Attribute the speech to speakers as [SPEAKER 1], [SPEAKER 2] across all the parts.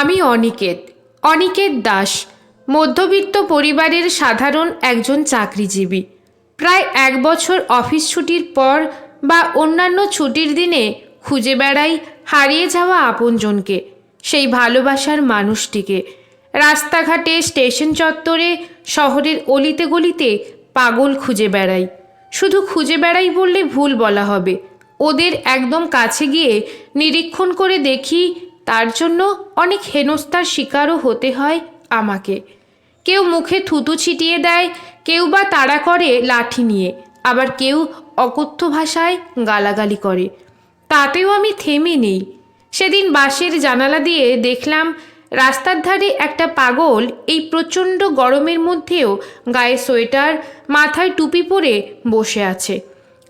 [SPEAKER 1] আমি অনিকেত অনিকেত দাস, মধ্যবিত্ত পরিবারের সাধারণ একজন চাকরিজীবী। প্রায় এক বছর অফিস ছুটির পর বা অন্যান্য ছুটির দিনে খুঁজে বেড়াই হারিয়ে যাওয়া আপনজনকে, সেই ভালোবাসার মানুষটিকে। রাস্তাঘাটে স্টেশন চত্বরে, শহরের অলিতে গলিতে পাগল খুঁজে বেড়াই। শুধু খুঁজে বেড়াই বললে ভুল বলা হবে। ওদের একদম কাছে গিয়ে নিরীক্ষণ করে দেখি তার জন্য অনেক হেনস্থার শিকারও হতে হয় আমাকে। কেউ মুখে থুতু ছিটিয়ে দেয়, কেউ বা তাড়া করে লাঠি নিয়ে, আবার কেউ অকথ্য ভাষায় গালাগালি করে। তাতেও আমি থেমে নেই। সেদিন বাসের জানালা দিয়ে দেখলাম রাস্তার ধারে একটা পাগল এই প্রচণ্ড গরমের মধ্যেও গায়ে সোয়েটার, মাথায় টুপি পরে বসে আছে।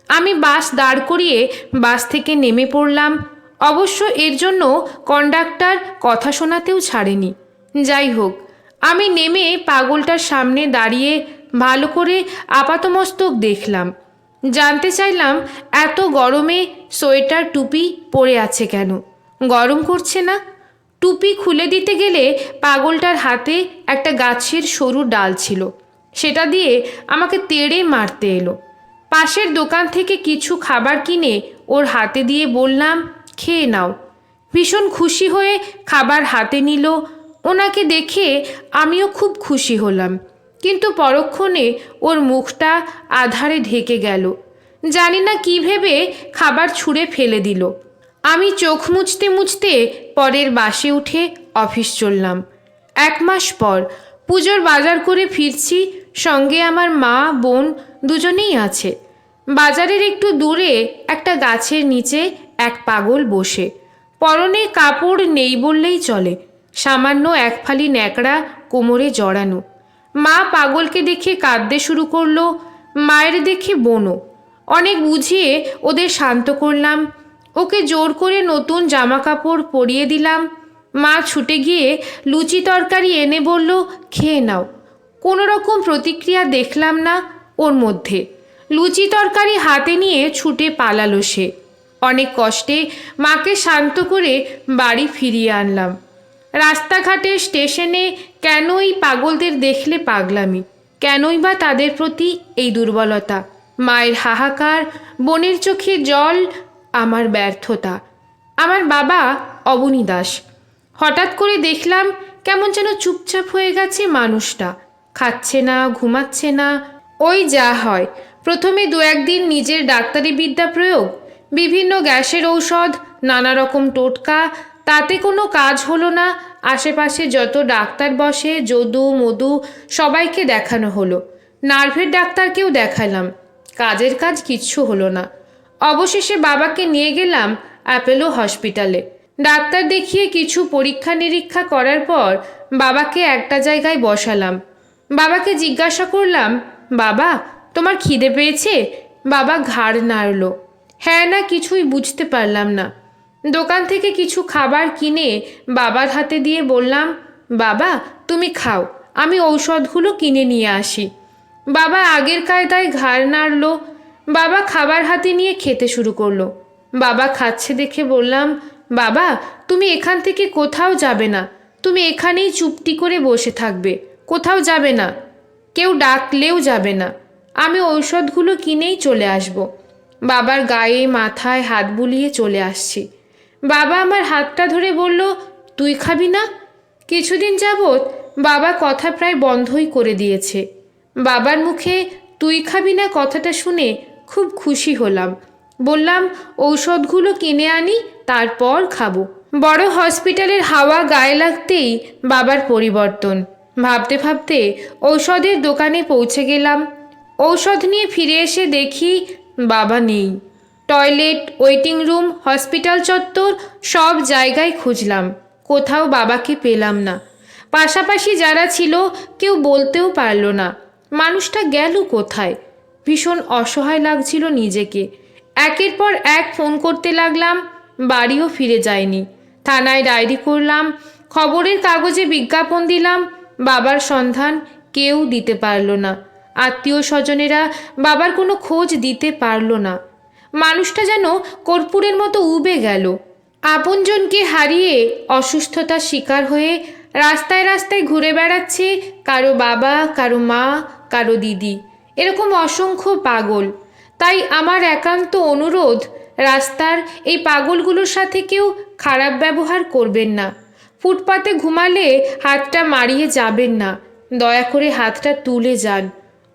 [SPEAKER 1] আমি বাস দাঁড় করিয়ে বাস থেকে নেমে পড়লাম। অবশ্য এর জন্য কন্ডাক্টর কথা শোনাতেও ছাড়েনি। যাই হোক, আমি নেমে পাগলটার সামনে দাঁড়িয়ে ভালো করে আপাতমস্তক দেখলাম। জানতে চাইলাম, এত গরমে সোয়েটার টুপি পরে আছে কেন? গরম করছে না? টুপি খুলে দিতে গেলে পাগলটার হাতে একটা গাছের সরু ডাল ছিল। সেটা দিয়ে আমাকে তেড়ে মারতে এলো। পাশের দোকান থেকে কিছু খাবার কিনে ওর হাতে দিয়ে বললাম খেয়ে নাও। ভীষণ খুশি হয়ে খাবার হাতে নিল। ওনাকে দেখে আমিও খুব খুশি হলাম। কিন্তু পরক্ষণে ওর মুখটা আধারে ঢেকে গেল। জানি না কী ভেবে খাবার ছুঁড়ে ফেলে দিল। আমি চোখ মুছতে মুছতে পরের বাসে উঠে অফিস চললাম। এক মাস পর পুজোর বাজার করে ফিরছি। সঙ্গে আমার মা, বোন দুজনেই আছে। বাজারের একটু দূরে একটা গাছের নিচে এক পাগল বসে। পরনে কাপড় নেই বললেই চলে। সামান্য এক ফালি ন্যাকড়া কোমরে জড়ানো। মা পাগলকে দেখে কাঁদতে শুরু করল, মায়ের দেখে বোনও। অনেক বুঝিয়ে ওদের শান্ত করলাম। ওকে জোর করে নতুন জামা কাপড় পরিয়ে দিলাম। মা ছুটে গিয়ে লুচি তরকারি এনে বলল, খেয়ে নাও। কোনো রকম প্রতিক্রিয়া দেখলাম না ওর মধ্যে। লুচি তরকারি হাতে নিয়ে ছুটে পালালো সে। অনেক কষ্টে মাকে শান্ত করে বাড়ি ফিরিয়ে আনলাম। রাস্তাঘাটে স্টেশনে কেনই পাগলদের দেখলে পাগলামি? কেনই বা তাদের প্রতি এই দুর্বলতা? মায়ের হাহাকার, বোনের চোখে জল, আমার ব্যর্থতা। আমার বাবা অবনী দাস। হঠাৎ করে দেখলাম কেমন যেন চুপচাপ হয়ে গেছে মানুষটা। খাচ্ছে না, ঘুমাচ্ছে না, ওই যা হয়। প্রথমে দু একদিন নিজের ডাক্তারি বিদ্যা প্রয়োগ বিভিন্ন গ্যাসের ঔষধ নানা রকম টোটকা, তাতে কোনো কাজ হলো না। আশেপাশে যত ডাক্তার বসে, যদু মধু সবাইকে দেখানো হলো। নার্ভের ডাক্তারকেও দেখালাম। কাজের কাজ কিচ্ছু হলো না। অবশেষে বাবাকে নিয়ে গেলাম অ্যাপেলো হসপিটালে। ডাক্তার দেখিয়ে কিছু পরীক্ষা নিরীক্ষা করার পর বাবাকে একটা জায়গায় বসালাম। বাবাকে জিজ্ঞাসা করলাম, বাবা, তোমার খিদে পেয়েছে? বাবা ঘাড় নাড়ল। হ্যাঁ না, কিছুই বুঝতে পারলাম না। দোকান থেকে কিছু খাবার কিনে বাবার হাতে দিয়ে বললাম, বাবা, তুমি খাও, আমি ঔষধগুলো কিনে নিয়ে আসি। বাবা আগের কায়দায় ঘাড় নাড়ল। বাবা খাবার হাতে নিয়ে খেতে শুরু করল। বাবা খাচ্ছে দেখে বললাম, বাবা, তুমি এখান থেকে কোথাও যাবে না। তুমি এখানেই চুপটি করে বসে থাকবে, কোথাও যাবে না। কেউ ডাকলেও যাবে না। আমি ঔষধগুলো কিনেই চলে আসব। বাবার গায়ে মাথায় হাত বুলিয়ে চলে আসছি। বাবা আমার হাতটা ধরে বলল, তুই খাবি না? কিছুদিন যাবৎ বাবা কথা প্রায় বন্ধই করে দিয়েছে। বাবার মুখে তুই খাবি না কথাটা শুনে খুব খুশি হলাম। বললাম, ঔষধগুলো কিনে আনি, তারপর খাব। বড় হসপিটালের হাওয়া গায়ে লাগতেই বাবার পরিবর্তন। ভাবতে ভাবতে ঔষধের দোকানে পৌঁছে গেলাম। ঔষধ নিয়ে ফিরে এসে দেখি বাবা নেই। টয়লেট, ওয়েটিং রুম, হসপিটাল চত্বর, সব জায়গায় খুঁজলাম। কোথাও বাবাকে পেলাম না। পাশাপাশি যারা ছিল, কেউ বলতেও পারল না, মানুষটা গেল কোথায়? ভীষণ অসহায় লাগছিল নিজেকে। একের পর এক ফোন করতে লাগলাম, বাড়িও ফিরে যায়নি। থানায় ডায়েরি করলাম, খবরের কাগজে বিজ্ঞাপন দিলাম, বাবার সন্ধান কেউ দিতে পারল না। আত্মীয় স্বজনেরা বাবার কোনো খোঁজ দিতে পারল না। মানুষটা যেন কর্পূরের মতো উবে গেল। আপনজনকে হারিয়ে অসুস্থতার শিকার হয়ে রাস্তায় রাস্তায় ঘুরে বেড়াচ্ছে কারও বাবা, কারও মা, কারও দিদি। এরকম অসংখ্য পাগল। তাই আমার একান্ত অনুরোধ, রাস্তার এই পাগলগুলোর সাথে কেউ খারাপ ব্যবহার করবেন না। ফুটপাতে ঘুমালে হাতটা মারিয়ে যাবেন না। দয়া করে হাতটা তুলে যান।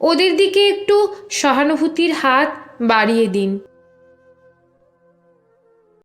[SPEAKER 1] ওদের দিকে একটু সহানুভূতির হাত বাড়িয়ে দিন।